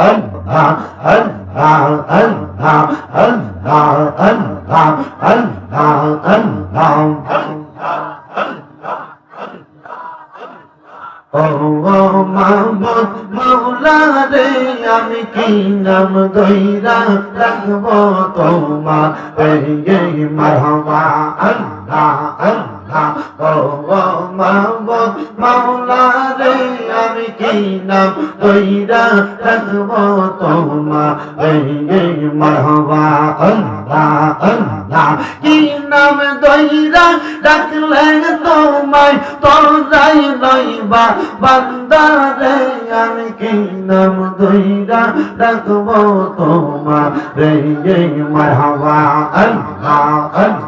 আল্লাহ আল্লাহ আল্লাহ আল্লাহ আল্লাহ আল্লাহ আল্লাহ ও মাহমুদ মাওলা রে আমি কি নাম দইরা রাখব এই মারহাবা আল্লাহ আল্লাহ মাওলা রে আমি কি নাম দইরা রাখব তোমার এই মারহাবা আল্লাহ আল্লাহ কি নাম দইরা ডাকলে তোমায় তোরাই লইবা বান্দারে আমি কি নাম দইরা ডাকবো তোমার রে মারহাবা, আল্লাহ আল্লাহ।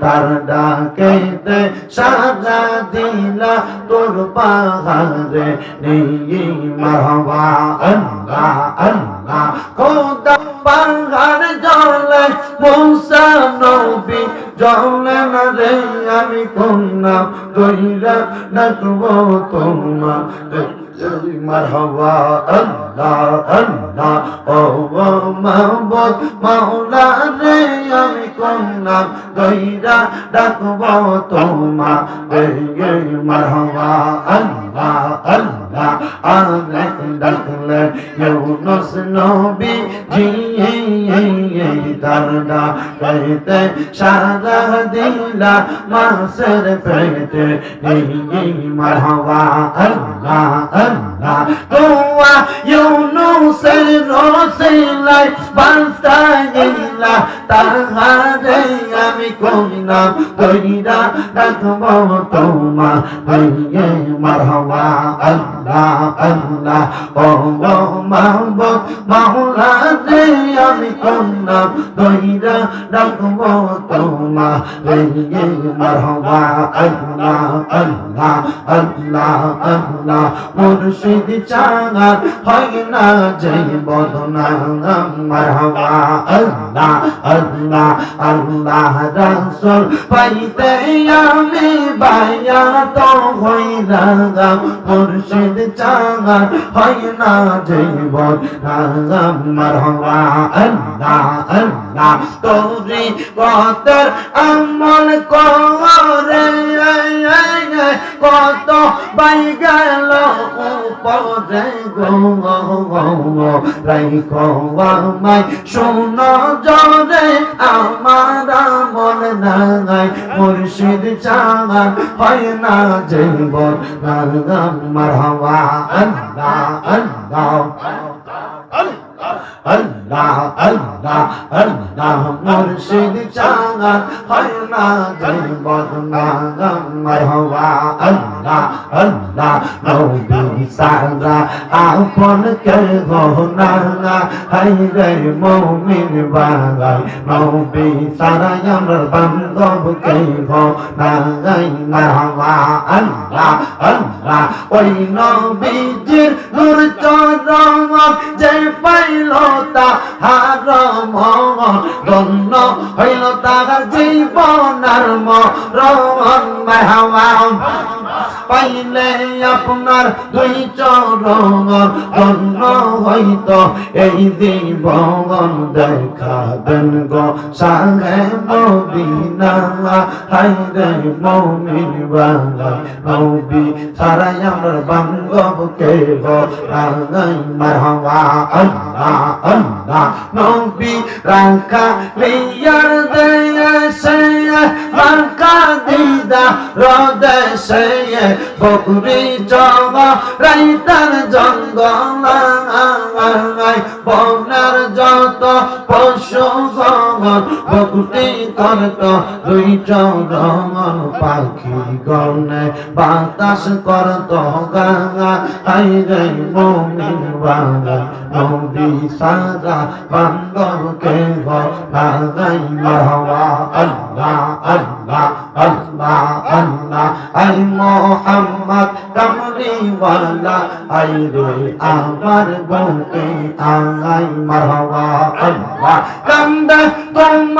তার ডাকেতে সাজা দিলা তোর পাহাড়ে। নেই মারহাবা, আল্লাহ আল্লাহ। খোদা পাহাড় জলে মৌসা নবী জলে না রে, আমি কন্যা, দইরা ডাকবো তোমার মারহাবা আল্লাহ আল্লাহ, ও মাহবুব মাওলা রে, আমি কন্যা, দইরা ডাকব তোমা মারহাবা আল্লাহ আল্লাহ আরেক ডাকলে ইউনুস নবী জি দারদা কইতে সারা দিলা মাসের পেটে মারহাবা আল্লাহ আল্লাহ তোয়া ইউনুসের রসিলাই তাহারে আমি কইনা কইরা রাখব তোমা হইয়ে মারহাবা, আল্লাহ আল্লাহ ও মাহবুব মাওলা রে, আমি কইনা কইরা রাখব তোমা হইয়ে মারহাবা, আল্লাহ আল্লাহ আল্লাহ আল্লাহ, মুর্শিদ চাঙার হয় না জয় বদনা মারহাবা, আল্লাহ আল্লাহ আল্লাহ রাসূল পাইতে আমি বায়া তো হইলাম মুর্শিদ চাঙার হয় না জয় বদনা মারহাবা আল্লাহ আল্লাহ, তোরি কতর আমল করে। কত বাই গেল উপরে গো রাইখো আমায়, শোন জরে আমার চাঙা হয় না জৈব মারহাবা আল্লাহ আল্লাহ আল্লাহ আল্লাহ। আল্লাহ মুর্শিদ চাঙা হয় না জৈব মারহাবা, আল্লাহ আল্লাহ নবী সারা আপন কে গহনা হাই রে মৌমিন বাগাই নবী সারা আমার বান্ধব কে গহনা মারহাবা, আল্লাহ আল্লাহ, ওই নবীজির নূর চরম যে পাইল তাহার মন ধন্য হইল তাহার জীবনার মরণ মাহওয়া পাইলে আপনার দুই চরণ ধন্য হইত। এই জীবন দেখাবেন গো সাহে মদিনা। হাই রে মৌমিন বাংলা নবী, সারাই আমার বান্ধব কে গো রাঙাই মারহাবা। আল্লাহ আল্লাহ নবী রাখা লিয়ার দেশে রাখা দিদা রদেশে বকুরি জমা রাইতার জঙ্গল বনার যত পশু গমন ভক্তি করত, দুই চরণ পাখি গনে বাতাস করত গঙ্গা তাই রে মমিন বাঙা নবী সারা বান্ধব কে মহা আল্লাহ আল্লাহ। আল্লাহ আল্লাহ আল্লাহ আই মোহাম্মদ কামলিওয়ালা আই রে আমার বউকে আ জাঙ্গাই মারহাবা আল্লাহ কান্দে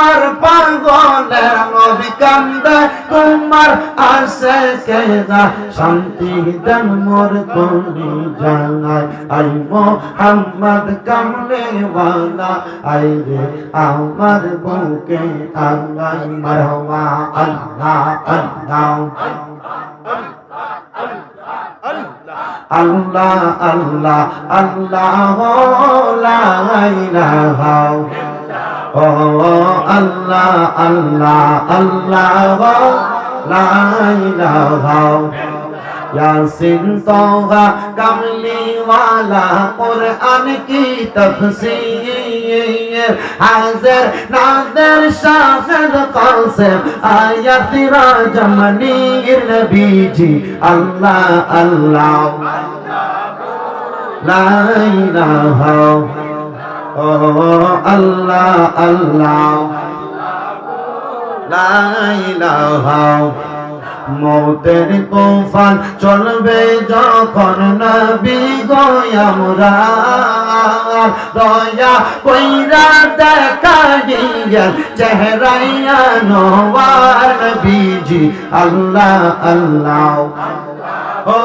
তোমার পাগলের নবী কান্দে, তোমার আসে কেরা শান্তি দেন মোর কোনি জাঙ্গাই আই মোহাম্মদ কামলে ওয়ালা আই রে আমার বুকে আল্লাহ মারহাবা আল্লাহ আল্লাহ আল্লাহ আল্লাহ আল্লাহ, লা ইলাহা ও আল্লাহ আল্লাহ আল্লাহ। লা ইলাহা ইয়াসিন তোহা কামলি ওয়ালা কুরআন কি তফসীর হাজির নাদের শাহিদ কাসিম আয়াত রাজমনির নবীজি আল্লাহ আল্লাহ লা ইলাহা ও আল্লাহ আল্লাহ। মৌতের তুফান চলবে যখন নবী গোয়ামরা দয়া কইরা দেখা গিয়া চেহারাইয়া নোয়ার নবীজি, আল্লাহ আল্লাহ। ও